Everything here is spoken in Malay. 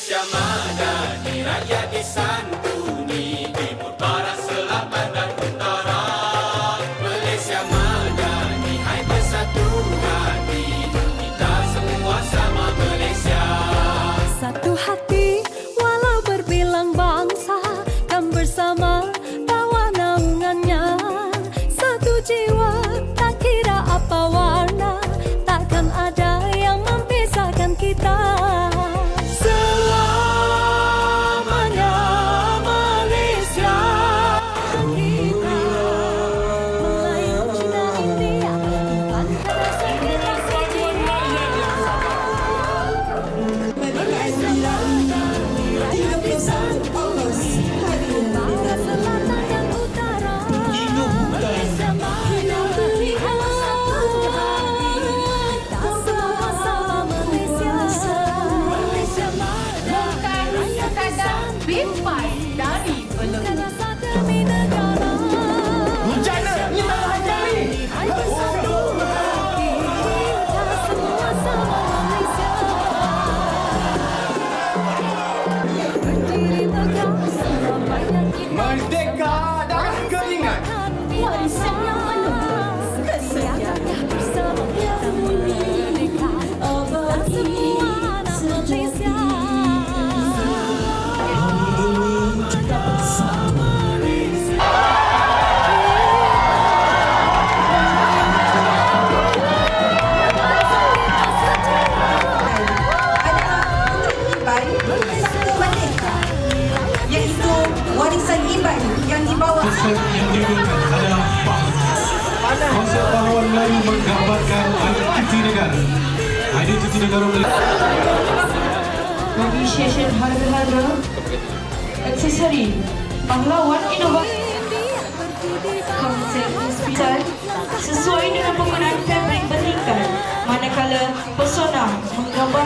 Malaysia madani rakyat disantuni timur barat selatan dan utara. Malaysia madani hai bersatu hati kita semua sama Malaysia. Satu hati walau berbilang bangsa kan bersama tawa naungannya satu jiwa hissediyorum. Mobilisation harga-harga aksesori pahlawan inovasi konsep hospital sesuai dengan penggunaan fabric berikan, manakala pesona menggambar